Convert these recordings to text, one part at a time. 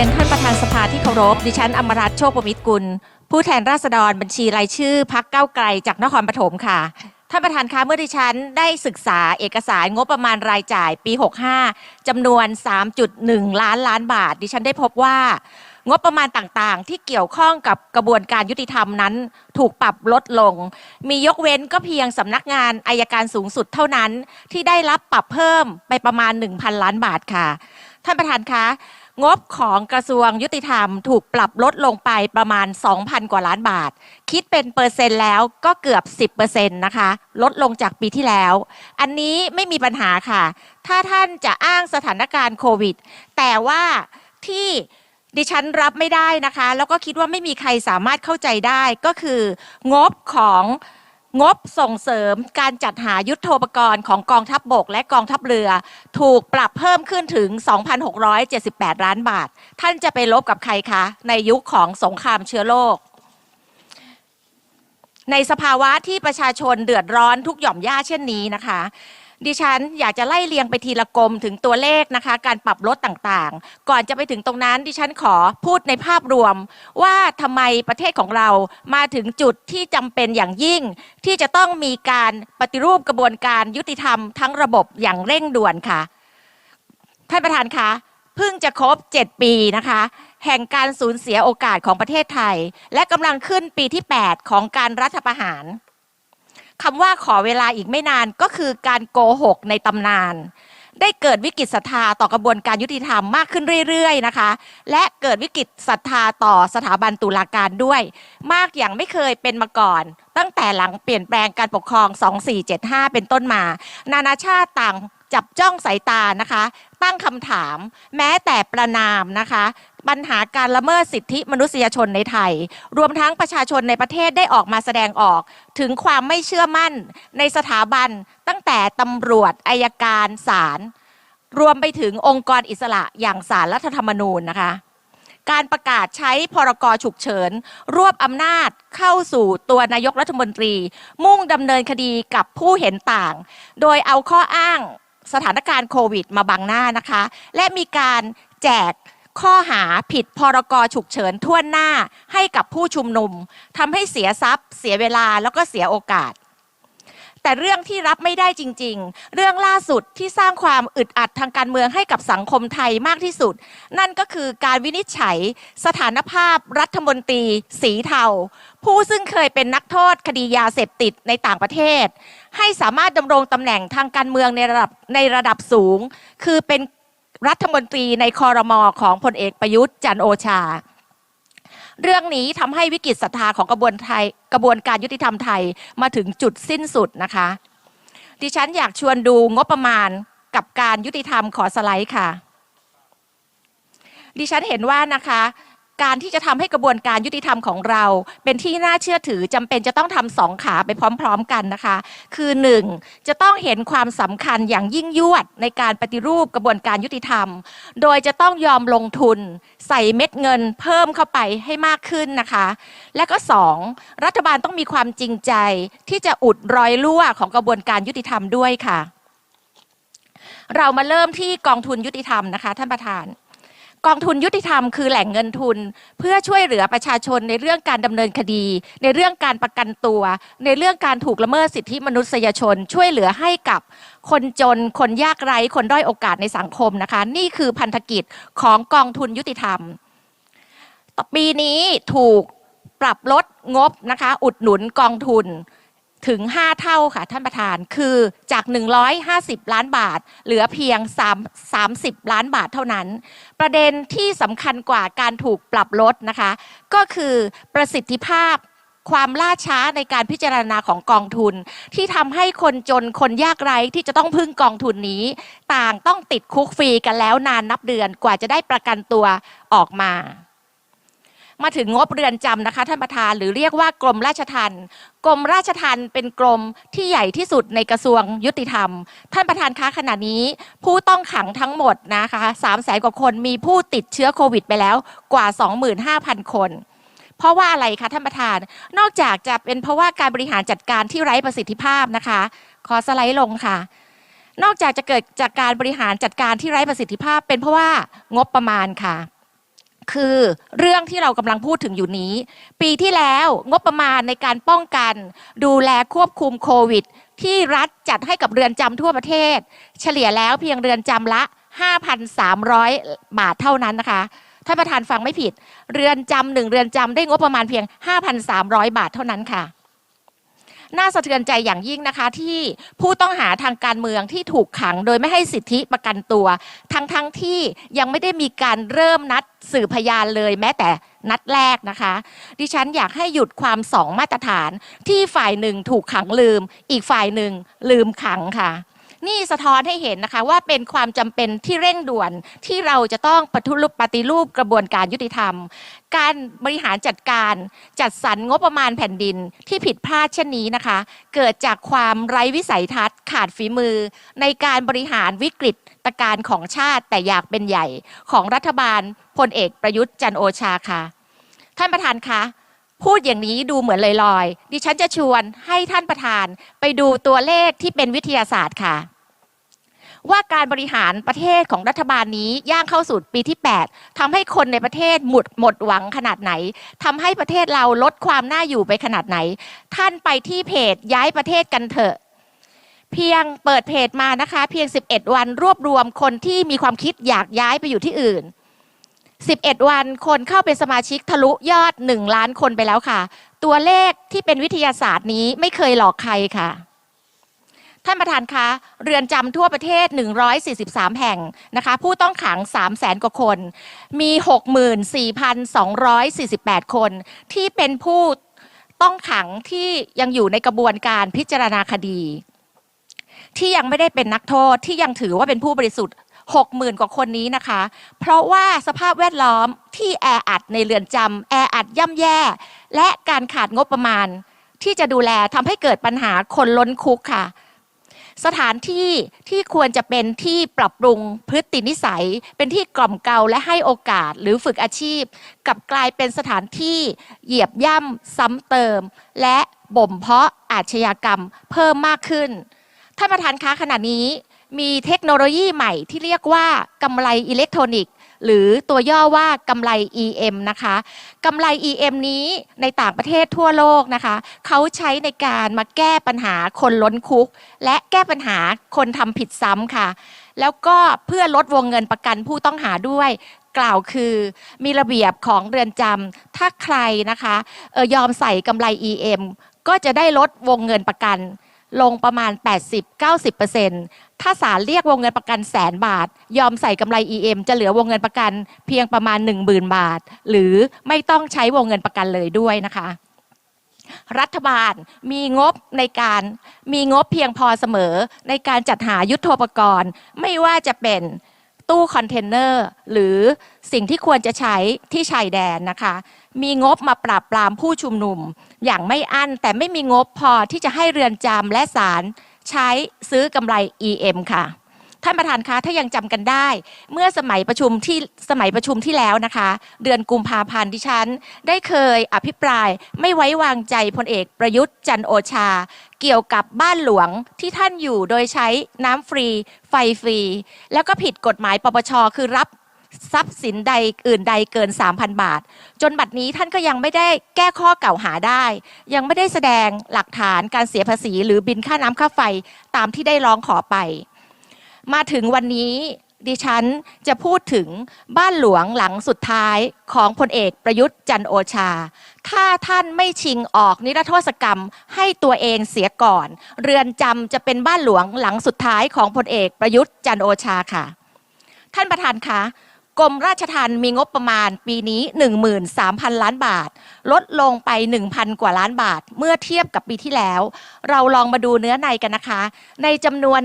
รียนท่านประธานสภาที่เคารพ ดิฉันอมรัตน์โชคประมิตรกุล ผู้แทนราษฎรบัญชีรายชื่อพักเก้าไกลจากนครปฐมค่ะ ท่านประธานคะเมื่อดิฉันได้ศึกษาเอกสารงบประมาณรายจ่ายปี 65จำนวน 3.1 ล้านล้านบาท ดิฉันได้พบว่างบประมาณต่างๆ ที่เกี่ยวข้องกับกระบวนการยุติธรรมนั้น ถูกปรับลดลง มียกเว้นก็เพียงสำนักงานอายการสูงสุดเท่านั้น ที่ได้รับปรับเพิ่มไปประมาณ 1,000 ล้านบาทค่ะ ท่านประธานคะ งบของกระทรวงยุติธรรมถูกปรับลดลงไปประมาณ 2,000 กว่าล้านบาท คิดเป็นเปอร์เซ็นต์แล้วก็เกือบ 10%นะคะ ลดลงจากปีที่แล้ว อันนี้ไม่มีปัญหาค่ะ ถ้าท่านจะอ้างสถานการณ์โควิด แต่ว่าที่ดิฉันรับไม่ได้นะคะ แล้วก็คิดว่าไม่มีใครสามารถเข้าใจได้ก็คืองบของ งบส่งเสริมการจัดหายุทโธปกรณ์ของกองทัพบบกและกองทัพเรือ ถูกปรับเพิ่มขึ้นถึง 2,678 ล้านบาท ท่านจะไปลบกับใครคะ ในยุคของสงครามเชื้อโรคในสภาวะที่ประชาชนเดือดร้อนทุกหย่อมย่าเช่นนี้นะคะ ดิฉันอยากจะไล่เรียงไปทีละกรมถึงตัวเลขนะคะ การปรับลดต่างๆ ก่อนจะไปถึงตรงนั้นดิฉันขอพูดในภาพรวม ว่าทำไมประเทศของเรามาถึงจุดที่จำเป็นอย่างยิ่ง ที่จะต้องมีการปฏิรูปกระบวนการยุติธรรมทั้งระบบอย่างเร่งด่วนค่ะ ท่านประธานคะเพิ่งจะครบ 7 ปีนะคะแห่งการสูญเสียโอกาสของประเทศไทย และกำลังขึ้นปีที่ 8 ของการรัฐประหาร คำว่าขอเวลาอีกไม่นานก็คือการโกหกในตำนาน ได้เกิดวิกฤตศรัทธาต่อกระบวนการยุติธรรมมากขึ้นเรื่อยๆนะคะ และเกิดวิกฤตศรัทธาต่อสถาบันตุลาการด้วย มากอย่างไม่เคยเป็นมาก่อน ตั้งแต่หลังเปลี่ยนแปลงการปกครอง 2475 เป็นต้นมา นานาชาติต่างจับจ้องสายตานะคะ ตั้งคำถาม แม้แต่ประนามนะคะ ปัญหาการละเมิดสิทธิมนุษยชนในไทย รวมทั้งประชาชนในประเทศได้ออกมาแสดงออก ถึงความไม่เชื่อมั่นในสถาบันตั้งแต่ตำรวจอายการศาลรวมไปถึงองค์กรอิสระอย่างศาลรัฐธรรมนูญนะคะการประกาศใช้พรกฉุกเฉิน รวบอำนาจเข้าสู่ตัวนายกรัฐมนตรี มุ่งดำเนินคดีกับผู้เห็นต่าง โดยเอาข้ออ้างสถานการณ์โควิดมาบังหน้านะคะ และมีการแจก ข้อหาผิดพรกฉุกเฉินทั่วหน้าให้กับผู้ชุมนุมทำให้เสียทรัพย์ เสียเวลาแล้วก็เสียโอกาส แต่เรื่องที่รับไม่ได้จริง ๆ เรื่องล่าสุดที่สร้างความอึดอัดทางการเมืองให้กับสังคมไทยมากที่สุด นั่นก็คือการวินิจฉัย สถานภาพรัฐมนตรี สีเทาผู้ซึ่งเคยเป็นนักโทษคดียาเสพติดในต่างประเทศ ให้สามารถดำรงตำแหน่งทางการเมืองในระดับในระดับสูง คือเป็น รัฐมนตรีในคอรมอของพลเอกประยุทธ์จันโอชา เรื่องนี้ทำให้วิกฤตศรัทธาของกระบวนไทยกระบวนการยุติธรรมไทยมาถึงจุดสิ้นสุดนะคะ ดิฉันอยากชวนดูงบประมาณกับการยุติธรรมขอสไลด์ค่ะ ดิฉันเห็นว่านะคะ การที่จะทำให้กระบวนการยุติธรรมของเรา เป็นที่น่าเชื่อถือจำเป็นจะต้องทำสองขาไปพร้อม ๆ กันนะคะ คือหนึ่งจะต้องเห็นความสำคัญอย่างยิ่งยวดในการปฏิรูปกระบวนการยุติธรรม โดยจะต้องยอมลงทุน ใส่เม็ดเงินเพิ่มเข้าไปให้มากขึ้นนะคะ และก็สองรัฐบาลต้องมีความจริงใจที่จะอุดรอยรั่วของกระบวนการยุติธรรมด้วยค่ะ เรามาเริ่มที่กองทุนยุติธรรมนะคะ ท่านประธาน กองทุนยุติธรรมคือแหล่งเงินทุน เพื่อช่วยเหลือประชาชนในเรื่องการดำเนินคดี ในเรื่องการประกันตัว ในเรื่องการถูกละเมิดสิทธิมนุษยชน ช่วยเหลือให้กับคนจน คนยากไร้ คนด้อยโอกาสในสังคมนะคะ นี่คือพันธกิจของกองทุนยุติธรรมปีนี้ถูกปรับลดงบนะคะ อุดหนุนกองทุน ถึง 5 เท่าค่ะท่านประธานคือจาก 150 ล้านบาท เหลือเพียง 3 30 ล้านบาทเท่านั้น ประเด็นที่สำคัญกว่าการถูกปรับลดนะคะ ก็คือประสิทธิภาพความล่าช้าในการพิจารณาของกองทุน ที่ทำให้คนจนคนยากไร้ที่จะต้องพึ่งกองทุนนี้ ต่างต้องติดคุกฟรีกันแล้วนานนับเดือนกว่าจะได้ประกันตัวออกมา มาถึงงบเรือนจำนะคะท่านประธานหรือเรียกว่ากรมราชทัณฑ์กรมราชทัณฑ์เป็นกรมที่ใหญ่ที่สุดในกระทรวงยุติธรรม ท่านประธานคะขณะนี้ ผู้ต้องขังทั้งหมดนะคะสามแสนกว่าคนมีผู้ติดเชื้อโควิดไปแล้วกว่า 25,000 คนเพราะว่าอะไรคะท่านประธาน นอกจากจะเป็นเพราะว่าการบริหารจัดการที่ไร้ประสิทธิภาพนะคะ ขอสไลด์ลงค่ะ นอกจากจะเกิดจากการบริหารจัดการที่ไร้ประสิทธิภาพ เป็นเพราะว่างบประมาณค่ะ คือเรื่องที่เรากำลังพูดถึงอยู่นี้ ปีที่แล้วงบประมาณในการป้องกัน ดูแลควบคุมโควิด ที่รัฐจัดให้กับเรือนจำทั่วประเทศ เฉลี่ยแล้วเพียงเรือนจำละ 5,300 บาทเท่านั้นนะคะท่านประธานฟังไม่ผิด เรือนจำหนึ่งเรือนจำได้งบประมาณเพียง 5,300 บาทเท่านั้นค่ะ น่าสะเทือนใจอย่างยิ่งนะคะ ที่ผู้ต้องหาทางการเมืองที่ถูกขัง โดยไม่ให้สิทธิประกันตัว ทั้งทั้งๆที่ยังไม่ได้มีการเริ่มนัดสืบพยานเลยแม้แต่นัดแรกนะคะ ดิฉันอยากให้หยุดความสองมาตรฐานที่ฝ่ายหนึ่งถูกขังลืม อีกฝ่ายหนึ่งลืมขังค่ะ นี่สะท้อนให้เห็นนะคะว่าเป็นความจำเป็นที่เร่งด่วนที่เราจะต้องปฏิรูปปฏิรูปกระบวนการยุติธรรม การบริหารจัดการจัดสรรงบประมาณแผ่นดินที่ผิดพลาดเช่นนี้นะคะ เกิดจากความไร้วิสัยทัศน์ขาดฝีมือ ในการบริหารวิกฤตการณ์ของชาติแต่อยากเป็นใหญ่ของรัฐบาลพลเอกประยุทธ์จันโอชาค่ะ ท่านประธานคะ พูดอย่างนี้ดูเหมือนลอยๆ ดิฉันจะชวนให้ท่านประธานไปดูตัวเลขที่เป็นวิทยาศาสตร์ค่ะ ว่าการบริหารประเทศของรัฐบาลนี้ย่างเข้าสู่ปีที่ 8ทำให้คนในประเทศหมดหมดหวังขนาดไหนทำให้ประเทศเราลดความน่าอยู่ไปขนาดไหน ท่านไปที่เพจย้ายประเทศกันเถอะ เพียงเปิดเพจมานะคะ เพียง 11 วันรวบรวมคนที่มีความคิดอยากย้ายไปอยู่ที่อื่น 11 วันคนเข้าเป็นสมาชิกทะลุยอด 1 ล้านคนไปแล้วค่ะ ตัวเลขที่เป็นวิทยาศาสตร์นี้ไม่เคยหลอกใครค่ะท่านประธานคะเรือนจำทั่วประเทศ 143 แห่งนะคะ ผู้ต้องขัง 3 0 0แสนกว่าคน มี 64,248 คน ที่เป็นผู้ต้องขังที่ยังอยู่ในกระบวนการพิจารณาคดี ที่ยังไม่ได้เป็นนักโทษที่ยังถือว่าเป็นผู้บริสุทธิ์ 60,000 กว่าคนนี้นะคะ เพราะว่าสภาพแวดล้อมที่แออัดในเรือนจำแออัดย่ำแย่ และการขาดงบประมาณ ที่จะดูแลทำให้เกิดปัญหาคนล้นคุกค่ะ สถานที่ที่ควรจะเป็นที่ปรับปรุงพฤตินิสัย เป็นที่กล่อมเกลาและให้โอกาสหรือฝึกอาชีพกลับกลายเป็นสถานที่เหยียบย่ำซ้ำเติม และบ่มเพาะอาชญากรรมเพิ่มมากขึ้นท่านประธานคะขณะนี้ มีเทคโนโลยีใหม่ที่เรียกว่ากำไรอิเล็กทรอนิกส์ หรือตัวย่อว่ากำไร EM นะคะกำไร EM นี้ในต่างประเทศทั่วโลกนะคะเขาใช้ในการมาแก้ปัญหาคนล้นคุก และแก้ปัญหาคนทำผิดซ้ำค่ะ แล้วก็เพื่อลดวงเงินประกันผู้ต้องหาด้วยกล่าวคือมีระเบียบของเรือนจำถ้าใครนะคะออยอมใส่กำไร EM ก็จะได้ลดวงเงินประกัน ลงประมาณ 80-90%ถ้าศาลเรียกวงเงินประกันแสนบาท ยอมใส่กำไร EM จะเหลือวงเงินประกันเพียงประมาณ 10,000 บาท หรือไม่ต้องใช้วงเงินประกันเลยด้วยนะคะ รัฐบาลมีงบในการมีงบเพียงพอเสมอในการจัดหายุทโธปกรณ์ ไม่ว่าจะเป็นตู้คอนเทนเนอร์หรือสิ่งที่ควรจะใช้ที่ชายแดนนะคะ มีงบมาปราบปรามผู้ชุมนุม อย่างไม่อั้น แต่ไม่มีงบพอที่จะให้เรือนจำและศาลใช้ซื้อกำไร EM ค่ะท่านประธานคะถ้ายังจำกันได้ เมื่อสมัยประชุมที่สมัยประชุมที่แล้วนะคะ เดือนกุมภาพันธ์ดิฉัน ได้เคยอภิปรายไม่ไว้วางใจพลเอกประยุทธ์จันโอชา เกี่ยวกับบ้านหลวงที่ท่านอยู่โดยใช้น้ำฟรี ไฟฟรี แล้วก็ผิดกฎหมายปปชคือรับ ทรัพย์สินใดอื่นใดเกิน 3,000 บาท จนบัดนี้ท่านก็ยังไม่ได้แก้ข้อกล่าวหาได้ ยังไม่ได้แสดงหลักฐานการเสียภาษี หรือบินค่าน้ำค่าไฟตามที่ได้ร้องขอไป มาถึงวันนี้ดิฉันจะพูดถึงบ้านหลวงหลังสุดท้ายของพลเอกประยุทธ์จันโอชา ถ้าท่านไม่ชิงออกนิรโทษกรรมให้ตัวเองเสียก่อน เรือนจำจะเป็นบ้านหลวงหลังสุดท้ายของพลเอกประยุทธ์จันโอชาค่ะ ท่านประธานคะ กรมราชทัณฑ์มีงบประมาณปีนี้ 13,000 ล้านบาท ลดลงไป 1,000 กว่าล้านบาท เมื่อเทียบกับปีที่แล้ว เราลองมาดูเนื้อในกันนะคะ ในจำนวน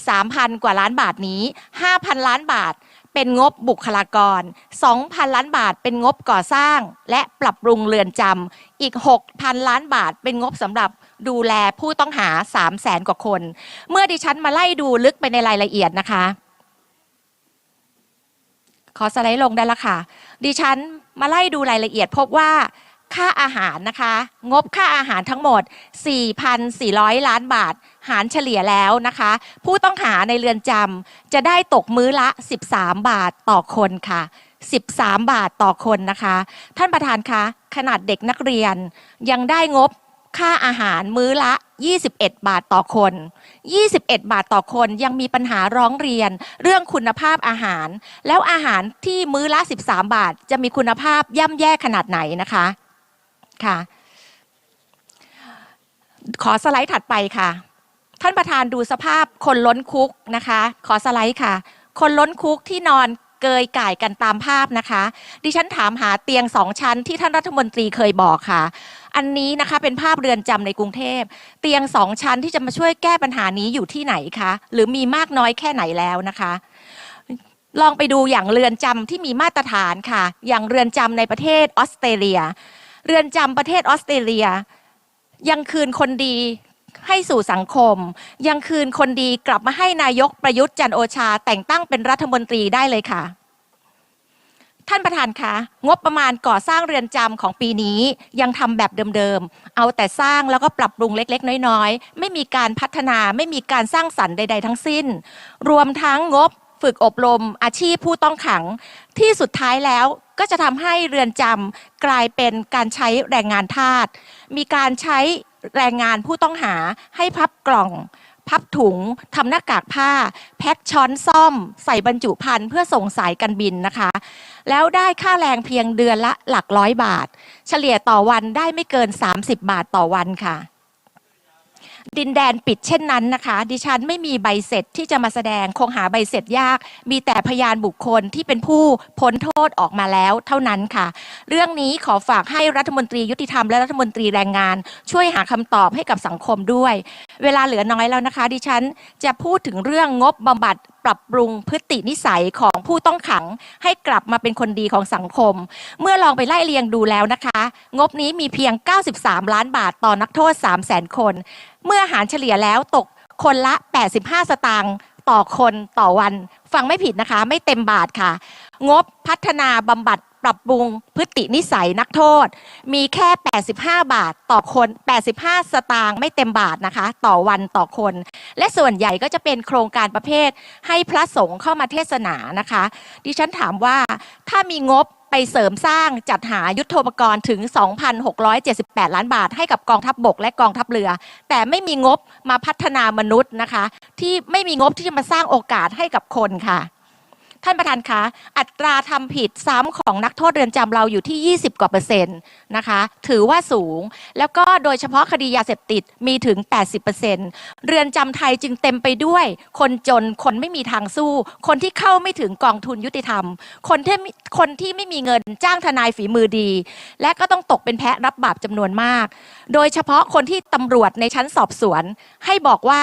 13,000 กว่าล้านบาทนี้ 5,000 ล้านบาทเป็นงบบุคลากร 2,000 ล้านบาทเป็นงบก่อสร้าง และปรับปรุงเรือนจำ อีก 6,000 ล้านบาทเป็นงบสำหรับดูแลผู้ต้องหา 300,000กว่าคน เมื่อดิฉันมาไล่ดูลึกไปในรายละเอียดนะคะ ขอสไลด์ลงได้ละค่ะ ดิฉันมาไล่ดูรายละเอียดพบว่าค่าอาหารนะคะ งบค่าอาหารทั้งหมด 4,400 ล้านบาท หารเฉลี่ยแล้วนะคะ ผู้ต้องหาในเรือนจำจะได้ตกมื้อละ 13 บาทต่อคนค่ะ 13 บาทต่อคนนะคะ ท่านประธานคะ ขนาดเด็กนักเรียนยังได้งบ ค่าอาหารมื้อละ 21 บาทต่อคน 21 บาทต่อคนยังมีปัญหาร้องเรียน เรื่องคุณภาพอาหาร แล้วอาหารที่มื้อละ 13 บาท จะมีคุณภาพย่ำแย่ขนาดไหนนะคะค่ะ ขอสไลด์ถัดไปค่ะ ท่านประธานดูสภาพคนล้นคุกนะคะ ขอสไลด์ค่ะ คนล้นคุกที่นอน เกยก่ายกันตามภาพนะคะ ดิฉันถามหาเตียงสองชั้นที่ท่านรัฐมนตรีเคยบอกค่ะ อันนี้นะคะเป็นภาพเรือนจำในกรุงเทพ เตียงสองชั้นที่จะมาช่วยแก้ปัญหานี้อยู่ที่ไหนคะ หรือมีมากน้อยแค่ไหนแล้วนะคะลองไปดูอย่างเรือนจำที่มีมาตรฐานค่ะ อย่างเรือนจำในประเทศออสเตรเลีย เรือนจำประเทศออสเตรเลีย ยังคืนคนดี ให้สู่สังคม ยังคืนคนดีกลับมาให้นายกประยุทธ์จันโอชา แต่งตั้งเป็นรัฐมนตรีได้เลยค่ะ ท่านประธานคะงบประมาณก่อสร้างเรือนจำของปีนี้ยังทำแบบเดิมๆ เอาแต่สร้างแล้วก็ปรับปรุงเล็กๆ น้อยๆ ไม่มีการพัฒนาไม่มีการสร้างสรรค์ใด ๆ ทั้งสิ้น รวมทั้งงบ ฝึกอบรมอาชีพผู้ต้องขัง ที่สุดท้ายแล้วก็จะทำให้เรือนจำกลายเป็นการใช้แรงงานทาสมีการใช้แรงงานผู้ต้องหาให้พับกล่อง พับถุงทำหน้ากากผ้า แพ็คช้อนซ่อม ใส่บรรจุภัณฑ์เพื่อส่งสายการบินนะคะ แล้วได้ค่าแรงเพียงเดือนละหลักร้อยบาท เฉลี่ยต่อวันได้ไม่เกิน 30 บาทต่อวันค่ะ ดินแดนปิดเช่นนั้นนะคะ ดิฉันไม่มีใบเสร็จที่จะมาแสดงคงหาใบเสร็จยาก มีแต่พยานบุคคลที่เป็นผู้พ้นโทษออกมาแล้วเท่านั้นค่ะ เรื่องนี้ขอฝากให้รัฐมนตรียุติธรรมและรัฐมนตรีแรงงาน ช่วยหาคำตอบให้กับสังคมด้วย เวลาเหลือน้อยแล้วนะคะ ดิฉันจะพูดถึงเรื่องงบบำบัด ปรับปรุงพฤตินิสัยของผู้ต้องขัง ให้กลับมาเป็นคนดีของสังคม เมื่อลองไปไล่เรียงดูแล้วนะคะ งบนี้มีเพียง 93 ล้านบาทต่อนักโทษ 3 0 0 0 0 0 คน เมื่อหารเฉลี่ยแล้วตกคนละ 85 สตางค์ต่อคนต่อวัน ฟังไม่ผิดนะคะ ไม่เต็มบาทค่ะ งบพัฒนาบำบัด ปรับปรุงพฤตินิสัยนักโทษ มีแค่ 85 บาทต่อคน 85 สตางค์ไม่เต็มบาทนะคะ ต่อวันต่อคน และส่วนใหญ่ก็จะเป็นโครงการประเภทให้พระสงฆ์เข้ามาเทศนานะคะ ดิฉันถามว่าถ้ามีงบไปเสริมสร้างจัดหายุทโธปกรณ์ถึง 2,678 ล้านบาทให้กับกองทัพบบกและกองทัพเรือ แต่ไม่มีงบมาพัฒนามนุษย์นะคะ ที่ไม่มีงบที่จะมาสร้างโอกาสให้กับคนค่ะ ท่านประธานคะอัตราทำผิดซ้ำของนักโทษเรือนจำเราอยู่ที่ 20 กว่าเปอร์เซ็นต์นะคะถือว่าสูง แล้วก็โดยเฉพาะคดียาเสพติดมีถึง 80เปอร์เซ็นต์เรือนจำไทยจึงเต็มไปด้วย คนจนคนไม่มีทางสู้ คนที่เข้าไม่ถึงกองทุนยุติธรรม คนที่คนที่ไม่มีเงินจ้างทนายฝีมือดี และก็ต้องตกเป็นแพะรับบาปจำนวนมาก โดยเฉพาะคนที่ตำรวจในชั้นสอบสวน ให้บอกว่า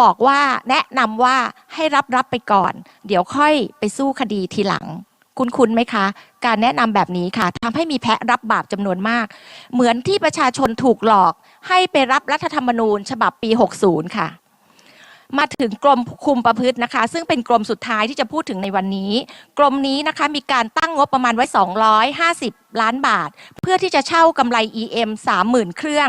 บอกว่าแนะนำว่าให้รับรับไปก่อน เดี๋ยวค่อยไปสู้คดีทีหลัง คุณคุณไหมคะ การแนะนำแบบนี้ค่ะทำให้มีแพะรับบาปจำนวนมาก เหมือนที่ประชาชนถูกหลอก ให้ไปรับรัฐธรรมนูญ ฉบับปี 60 ค่ะมาถึงกรมคุมประพฤตินะคะ ซึ่งเป็นกรมสุดท้ายที่จะพูดถึงในวันนี้ กรมนี้นะคะมีการตั้งงบประมาณไว้ 250ล้านบาท เพื่อที่จะเช่ากำไร EM 30,000 เครื่อง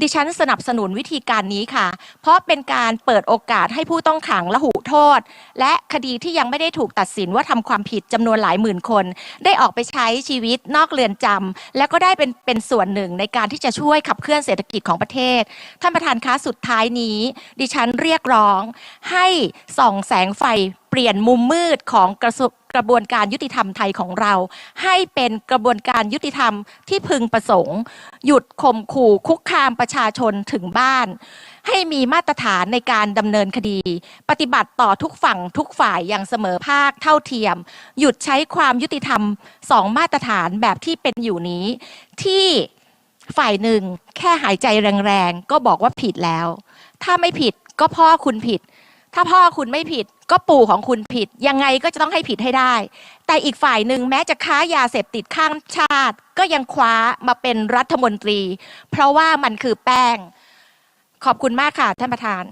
ดิฉันสนับสนุนวิธีการนี้ค่ะ เพราะเป็นการเปิดโอกาสให้ผู้ต้องขังละหุโทษ และคดีที่ยังไม่ได้ถูกตัดสินว่าทำความผิดจำนวนหลายหมื่นคน ได้ออกไปใช้ชีวิตนอกเรือนจำและก็ได้เป็นเป็นส่วนหนึ่งในการที่จะช่วยขับเคลื่อนเศรษฐกิจของประเทศ ท่านประธานคะสุดท้ายนี้ ดิฉันเรียกร้องให้ส่องแสงไฟเปลี่ยนมุมมืดของกระทรวง กระบวนการยุติธรรมไทยของเรา ให้เป็นกระบวนการยุติธรรมที่พึงประสงค์ หยุดข่มขู่คุกคามประชาชนถึงบ้าน ให้มีมาตรฐานในการดำเนินคดี ปฏิบัติต่อทุกฝั่งทุกฝ่ายอย่างเสมอภาคเท่าเทียม หยุดใช้ความยุติธรรมสองมาตรฐานแบบที่เป็นอยู่นี้ ที่ฝ่ายหนึ่งแค่หายใจแรงๆ ก็บอกว่าผิดแล้ว ถ้าไม่ผิดก็พ่อคุณผิด ถ้าพ่อคุณไม่ผิดก็ปู่ของคุณผิด ยังไงก็จะต้องให้ผิดให้ได้ แต่อีกฝ่ายหนึ่งแม้จะค้ายาเสพติดข้ามชาติ ก็ยังคว้ามาเป็นรัฐมนตรี เพราะว่ามันคือแป้ง ขอบคุณมากค่ะท่านประธาน